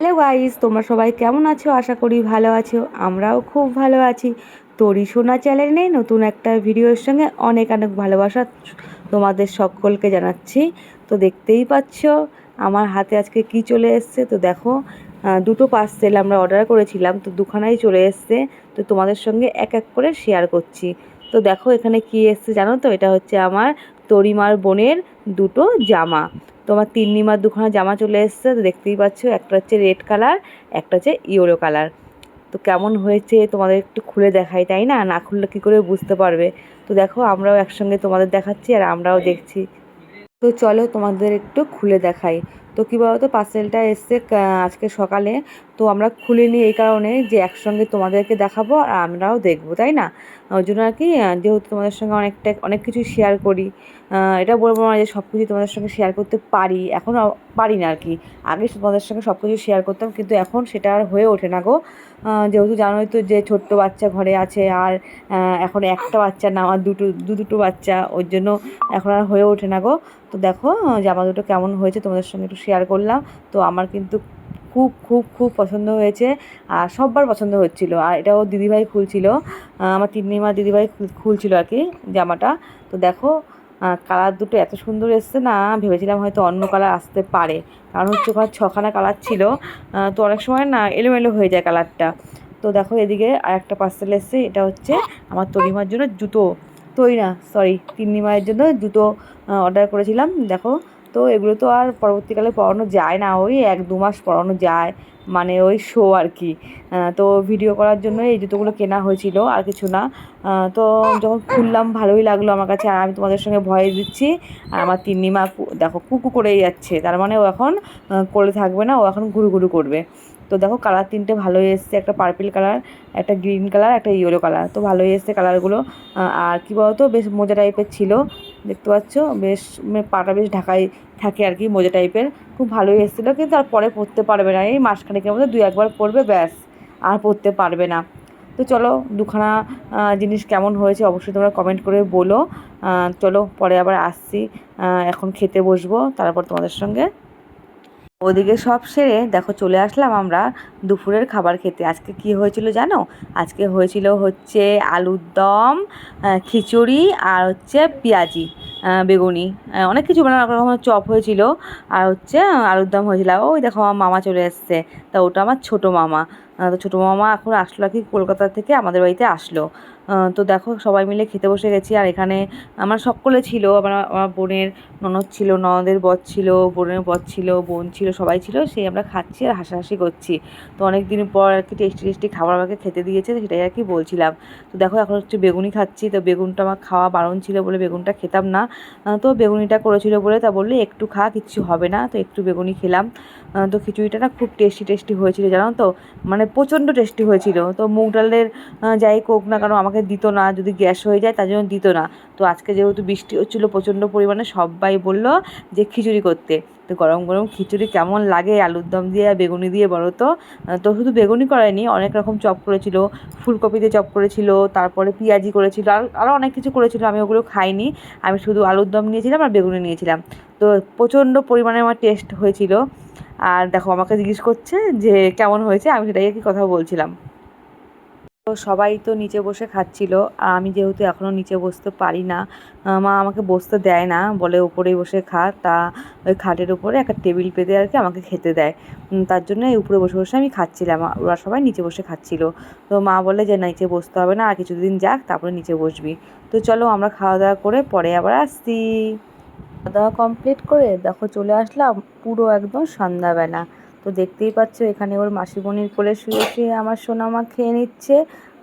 Hello guys, তোমরা সবাই কেমন আছো? আশা করি ভালো আছো। আমরাও খুব ভালো আছি। তরি সোনা চ্যানেলে নতুন একটা ভিডিওর সঙ্গে অনেক অনেক ভালোবাসা তোমাদের সকলকে জানাচ্ছি। তো দেখতেই পাচ্ছ, আমার হাতে আজকে কি চলে এসছে? তো দেখো দুটো পার্সেল আমরা অর্ডার করেছিলাম, তো দুখানাই চলে এসছে। তো তোমাদের সঙ্গে এক এক করে শেয়ার করছি। তো দেখো এখানে কি এসছে জানো তো? এটা হচ্ছে আমার তরিমার বোনের দুটো জামা। তোমার তিন্নিমার দুখানা জামা চলে এসছে, তো দেখতেই পাচ্ছ, একটা হচ্ছে রেড কালার একটা হচ্ছে ইয়েলো কালার তো কেমন হয়েছে তোমাদের একটু খুলে দেখাই, তাই না? না খুললে কী করে বুঝতে পারবে? তো দেখো, আমরাও একসঙ্গে তোমাদের দেখাচ্ছি আর আমরাও দেখছি। তো চলো তোমাদের একটু খুলে দেখাই। তো কী বলতো পার্সেলটা এসছে আজকে সকালে। তো আমরা খুলিনি এই কারণে যে একসঙ্গে তোমাদেরকে দেখাবো আর আমরাও দেখব, তাই না? ওই জন্য আর কি যেহেতু তোমাদের সঙ্গে অনেকটা, অনেক কিছু শেয়ার করি এটা বলব না যে সব কিছু তোমাদের সঙ্গে শেয়ার করতে পারি, এখন পারি না আর কি। আগে তোমাদের সঙ্গে সব কিছু শেয়ার করতাম, কিন্তু এখন সেটা আর হয়ে ওঠে না গো। যেহেতু জানোই তো যে ছোট্ট বাচ্চা ঘরে আছে আর এখন একটা বাচ্চা না আমার দুটো, দু দুটো বাচ্চা, ওর জন্য এখন আর হয়ে ওঠে না গো। তো দেখো, জামা দুটো কেমন হয়েছে, তোমাদের সঙ্গে একটু শেয়ার করলাম। তো আমার কিন্তু খুব খুব খুব পছন্দ হয়েছে। আর সববার পছন্দ হচ্ছিল। আর এটাও দিদিভাই খুলছিল। আমার তিন্নিমা দিদিভাই খুল- খুলছিল আর কি জামাটা। তো দেখো কালার দুটো এত সুন্দর এসছে না, ভেবেছিলাম হয়তো অন্য কালার আসতে পারে। কারণ হচ্ছে ওখানে ছখানা কালার ছিল। তো অনেক সময় না এলোমেলো হয়ে যায় কালারটা তো দেখো এদিকে আর একটা পার্সেল এসছে। এটা হচ্ছে আমার তরিমার জন্য জুতো। তৈরি না সরি তিন্নি মায়ের জন্য জুতো অর্ডার করেছিলাম। দেখো তো এগুলো তো আর পরবর্তীকালে পরানো যায় না, ওই এক দু মাস পরানো যায় মানে ওই শো আর কি। তো ভিডিও করার জন্য এই জুতোগুলো কেনা হয়েছিল, আর কিছু না। তো যখন খুললাম, ভালোই লাগল আমার কাছে, আর আমি তোমাদের সঙ্গে ভয় দিচ্ছি, আর আমার তিন্নিমা দেখো, কুকু করেই যাচ্ছে। তার মানে ও এখন কোলে থাকবে না, ও এখন ঘুরু ঘুরু করবে। তো দেখো কালার তিনটে ভালোই এসছে, একটা পার্পল কালার একটা গ্রিন কালার একটা ইয়েলো কালার তো ভালোই এসছে কালারগুলো আর কী বলতো, বেশ মজা টাইপের ছিল। দেখতে পাচ্ছ? বেশ মানে পাটা বেশ ঢাকাই থাকে আর কি, মোজা টাইপের। খুব ভালোই এসেছিল, কিন্তু আর পরে পরতে পারবে না। এই মাসখানেকের মধ্যে দুই একবার পরবে, ব্যাস, আর পরতে পারবে না। তো চলো, দুখানা জিনিস কেমন হয়েছে অবশ্যই তোমরা কমেন্ট করে বলো। চলো, পরে আবার আসছি। এখন খেতে বসবো, তারপর তোমাদের সঙ্গে ওদিকে সব সেরে দেখো চলে আসলাম আমরা দুপুরের খাবার খেতে। আজকে কি হয়েছিল জানো? আজকে হয়েছিল হচ্ছে আলুর দম খিচুড়ি আর হচ্ছে পেঁয়াজি বেগুনি। অনেক কিছু মানে অনেক চপ হয়েছিল আর হচ্ছে আলুর দম হয়েছিল। ওই দেখো আমার মামা চলে এসছে। তা ওটা আমার ছোট মামা। তো ছোটো মামা এখন আসলো আর কি কলকাতা থেকে আমাদের বাড়িতে আসলো। তো দেখো সবাই মিলে খেতে বসে গেছি আর এখানে আমার সকলে ছিল, আমার আমার বোনের ননদ ছিল, ননদের বর ছিল, বোনের বর ছিল, বোন ছিল, সবাই ছিল, সেই আমরা খাচ্ছি আর হাসাহাসি করছি। তো অনেক দিন পর আর কি টেস্টি টেস্টি খাবার আমাকে খেতে দিয়েছে সেটাই আর কি বলছিলাম। তো দেখো এখন হচ্ছে বেগুনি খাচ্ছি, তো বেগুনটা আমার খাওয়া বারণ ছিল বলে বেগুনটা খেতাম না। তো বেগুনিটা করেছিল বলে তা বললে একটু খা, কিচ্ছু হবে না, তো একটু বেগুনি খেলাম। তো খিচুড়িটা না খুব টেস্টি টেস্টি হয়েছিল, জানো তো? মানে প্রচণ্ড টেস্টি হয়েছিল। তো মুগ ডালের যাই কোক না কেন আমাকে দিত না, যদি গ্যাস হয়ে যায় তার জন্য দিত না। তো আজকে যেহেতু বৃষ্টি হচ্ছিল প্রচণ্ড পরিমাণে, সবাই বলল যে খিচুড়ি করতে। তো গরম গরম খিচুড়ি কেমন লাগে? আলুর দম দিয়ে আর বেগুনি দিয়ে বলো তো। তো শুধু বেগুনি করায়নি, অনেক রকম চপ করেছিল। ফুলকপি দিয়ে চপ করেছিল, তারপরে পেঁয়াজি করেছিল, আর আরও অনেক কিছু করেছিল। আমি ওগুলো খাইনি। আমি শুধু আলুর দম নিয়েছিলাম আর বেগুনি নিয়েছিলাম। তো প্রচণ্ড পরিমাণে আমার টেস্ট হয়েছিল। আর দেখো, আমাকে জিজ্ঞেস করছে যে কেমন হয়েছে, আমি সেটাই কি কথা বলছিলাম। তো সবাই তো নিচে বসে খাচ্ছিল, আমি যেহেতু এখনও নিচে বসতে পারি না মা আমাকে বসতে দেয় না, বলে উপরেই বসে খা, তা ওই খাটের উপরে একটা টেবিল পেতে আর কি আমাকে খেতে দেয়। তার জন্য এই উপরে বসে বসে আমি খাচ্ছিলাম, ওরা সবাই নিচে বসে খাচ্ছিল। তো মা বলে যে নিচে বসতে হবে না, আর কিছুদিন যাক, তারপরে নিচে বসবি। তো চলো আমরা খাওয়া দাওয়া করে পরে আবার আসছি। দাওয়া কমপ্লিট করে দেখো চলে আসলাম পুরো একদম সন্ধ্যাবেলা। তো দেখতেই পাচ্ছ এখানে ওর মাসিমণির কোলে শুয়ে শুয়ে আমার সোনামা খেয়ে নিচ্ছে।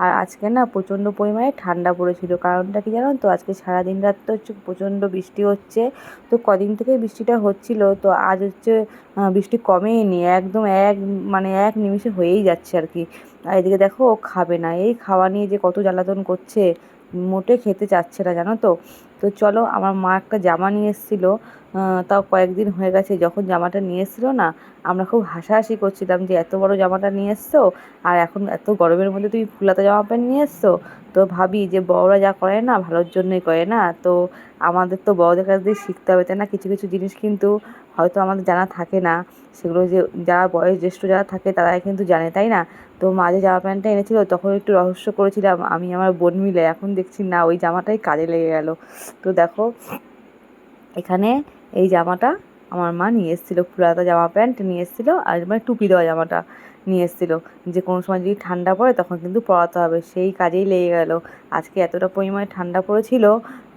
আর আজকে না প্রচণ্ড পরিমাণে ঠান্ডা পড়েছিল। কারণটা কি জানো তো? আজকে সারাদিন রাত তো হচ্ছে প্রচণ্ড বৃষ্টি হচ্ছে। তো কদিন থেকে বৃষ্টিটা হচ্ছিল। তো আজ হচ্ছে বৃষ্টি কমেইনি। একদম এক মানে এক নিমিষে হয়েই যাচ্ছে আর কি। আর এদিকে দেখো ও খাবে না। এই খাওয়া নিয়ে যে কত জ্বালাতন করছে, মোটে খেতে চাচ্ছে না জানো তো? তো চলো, আমার মা একটা জামা নিয়ে এসেছিল তাও কয়েকদিন হয়ে গেছে, যখন জামাটা নিয়ে এসেছিল না, আমরা খুব হাসাহাসি করছিলাম যে এত বড় জামাটা নিয়ে এসছো, আর এখন এত গরমের মধ্যে তুমি ফুলাতা জামা প্যান্ট নিয়ে এসছো। তো ভাবি যে বড়রা যা করে না, ভালোর জন্যই করে না, তো আমাদের তো বড়দের কাছ দিয়ে শিখতে হবে, তাই না? কিছু কিছু জিনিস কিন্তু হয়তো আমাদের জানা থাকে না। সেগুলো যে যারা বয়স জ্যেষ্ঠ যারা থাকে তারাই কিন্তু জানে, তাই না? তো মা যে জামা প্যান্টটা এনেছিল তখন একটু রহস্য করেছিলাম, আমি আমার বোন মিলে। এখন দেখছি না, ওই জামাটাই কাজে লেগে গেল। তো দেখো, এখানে এই জামাটা আমার মা নিয়ে এসেছিল, ফুলাতা জামা প্যান্ট নিয়ে এসেছিল, আর মানে টুপি দেওয়া জামাটা। নিয়ে এসেছিল। যে কোনো সময় যদি ঠান্ডা পড়ে তখন কিন্তু পরাতে হবে। সেই কাজেই লেগে গেল। আজকে এতটা পরিমাণে ঠান্ডা পড়েছিল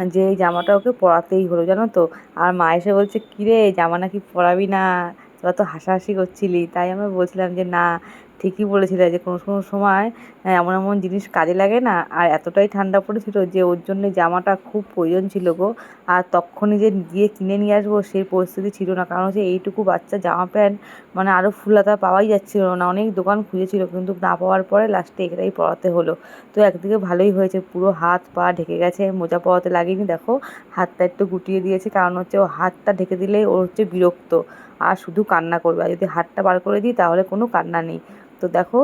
যে এই জামাটা ওকে পরাতেই হলো, জানো তো? আর মা এসে বলছে, কিরে, জামা নাকি পরাবি না? তোরা তো হাসাহাসি করছিলি। তাই আমি বলছিলাম যে, না ঠিকই বলেছিলে যে কোনো কোনো সময় এমন এমন জিনিস কাজে লাগে না। আর এতটাই ঠান্ডা পড়েছিল যে ওর জন্য জামাটা খুব প্রয়োজন ছিল গো। আর তখনই যে গিয়ে কিনে নিয়ে আসব সেই পরিস্থিতি ছিল না। কারণ হচ্ছে এইটুকু বাচ্চা জামা প্যান্ট মানে আরও ফুলাতা পাওয়াই যাচ্ছিল না। অনেক দোকান খুঁজেছিল কিন্তু না পাওয়ার পরে লাস্টে এটাই পরাতে হলো। তো একদিকে ভালোই হয়েছে, পুরো হাত পা ঢেকে গেছে, মোজা পরাতে লাগেনি। দেখো, হাতটা একটু গুটিয়ে দিয়েছে। কারণ হচ্ছে ও হাতটা ঢেকে দিলেই ওর হচ্ছে বিরক্ত। আর শুধু কান্না করবে। আর যদি হাতটা বার করে দিই তাহলে কোনো কান্না নেই। তো দেখো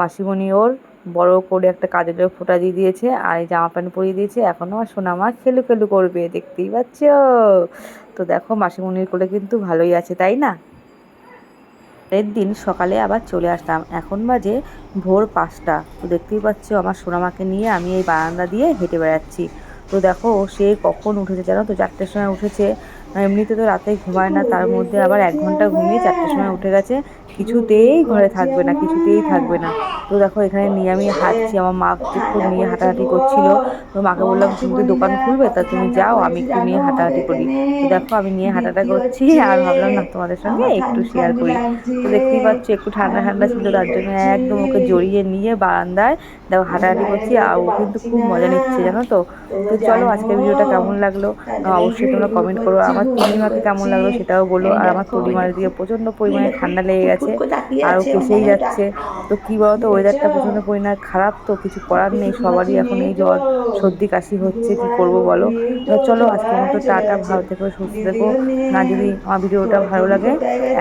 মাসিমণি ওর বড় করে একটা কাজলের ফোঁটা দিয়ে দিয়েছে, আর এই জামা প্যান্ট পরিয়ে দিয়েছে। এখনও আর সোনা মা খেলু খেলু করবে, দেখতেই পাচ্ছ? তো দেখো, মাসিমণির কোলে কিন্তু ভালোই আছে, তাই না? পরের দিন সকালে আবার চলে আসতাম। এখন বাজে ভোর পাঁচটা। তো দেখতেই পাচ্ছ, আমার সোনামাকে নিয়ে আমি এই বারান্দা দিয়ে হেঁটে বেড়াচ্ছি। তো দেখো, সে কখন উঠেছে জানো তো? চারটের সময় উঠেছে। এমনিতে তো রাতে ঘুমায় না, তার মধ্যে আবার এক ঘণ্টা ঘুমিয়ে চারটের সময় উঠে গেছে। কিছুতেই ঘরে থাকবে না, কিছুতেই থাকবে না। তো দেখো, এখানে নিয়ে আমি হাঁটছি, আমার মা একটু নিয়ে হাঁটাহাঁটি করছিল। তো মাকে বললাম, তুমি দোকান খুলবে, তা তুমি যাও, আমি একটু নিয়ে হাঁটাহাঁটি করি। তো দেখো, আমি নিয়ে হাঁটাটা করছি, আর ভাবলাম, না, তোমাদের সঙ্গে একটু শেয়ার করি। তো দেখতেই পাচ্ছ, একটু ঠান্ডা ঠান্ডা ছিল, তার জন্য একদম ওকে জড়িয়ে নিয়ে বারান্দায় দেখো, হাঁটাহাঁটি করছি, আর ও কিন্তু খুব মজা নিচ্ছে, জানো তো? তো চলো, আজকের ভিডিওটা কেমন লাগল? অবশ্যই তোমরা কমেন্ট করো আমার পূর্ণিমাকে কেমন লাগল সেটাও বলো। আর আমার পরিমাণের দিকে প্রচণ্ড পরিমাণে ঠান্ডা লেগে গেছে আরও কেসেই যাচ্ছে। তো কী বলতো ওয়েদারটা প্রচণ্ড পরিমাণে খারাপ তো কিছু করার নেই সবারই এখন এই জ্বর সর্দি কাশি হচ্ছে কি করব বলো? তো চলো আজকের মতো টাটা ভালো থেকো সুস্থ থেকো। না যদি আমার ভিডিওটা ভালো লাগে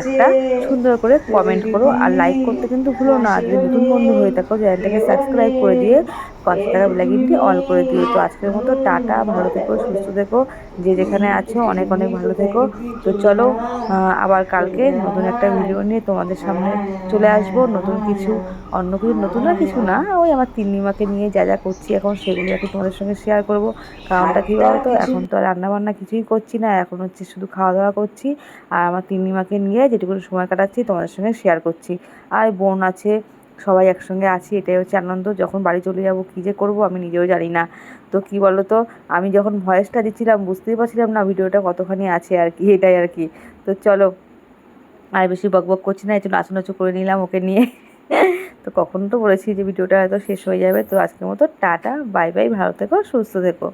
একটা সুন্দর করে কমেন্ট করো আর লাইক করতে কিন্তু ভুলো না। যদি নতুন বন্ধু হয়ে থাকো চ্যানেলটাকে সাবস্ক্রাইব করে দিয়ে পাঁচ টাকা ব্ল্যাগিনটি অল করে দিও। তো আজকের মতো টাটা, ভালো থেকো, সুস্থ থেকো, যে যেখানে আছো অনেক অনেক ভালো থেকো। তো চলো আবার কালকে নতুন একটা ভিডিও নিয়ে তোমাদের সামনে চলে আসব। নতুন কিছু, অন্য কিছু, নতুন আর কিছু না, ওই আমার তিন্নিমাকে নিয়ে যা যা করছি এখন সেগুলো আর কি তোমাদের সঙ্গে শেয়ার করব। কারণটা কী বলতো, এখন তো রান্নাবান্না কিছুই করছি না, এখন হচ্ছে শুধু খাওয়া দাওয়া করছি। আর আমার তিন্নিমাকে নিয়ে যেটুকু সময় কাটাচ্ছি, তোমাদের সঙ্গে শেয়ার করছি। আর বোন আছে সবাই একসঙ্গে আছি, এটাই হচ্ছে আনন্দ। যখন বাড়ি চলে যাব, কী যে করব আমি নিজেও জানি না। তো কী বলো তো আমি যখন ভয়েসটা দিচ্ছিলাম, বুঝতেই পারছিলাম না ভিডিওটা কতখানি আছে আর কি, এটাই আর কি। তো চলো, আর বেশি বক বক করছি না একটু নাচু করে নিলাম ওকে নিয়ে। তো কখন তো বলেছি যে ভিডিওটা হয়তো শেষ হয়ে যাবে। তো আজকের মতো টাটা, বাই বাই, ভালো থেকো, সুস্থ থেকো।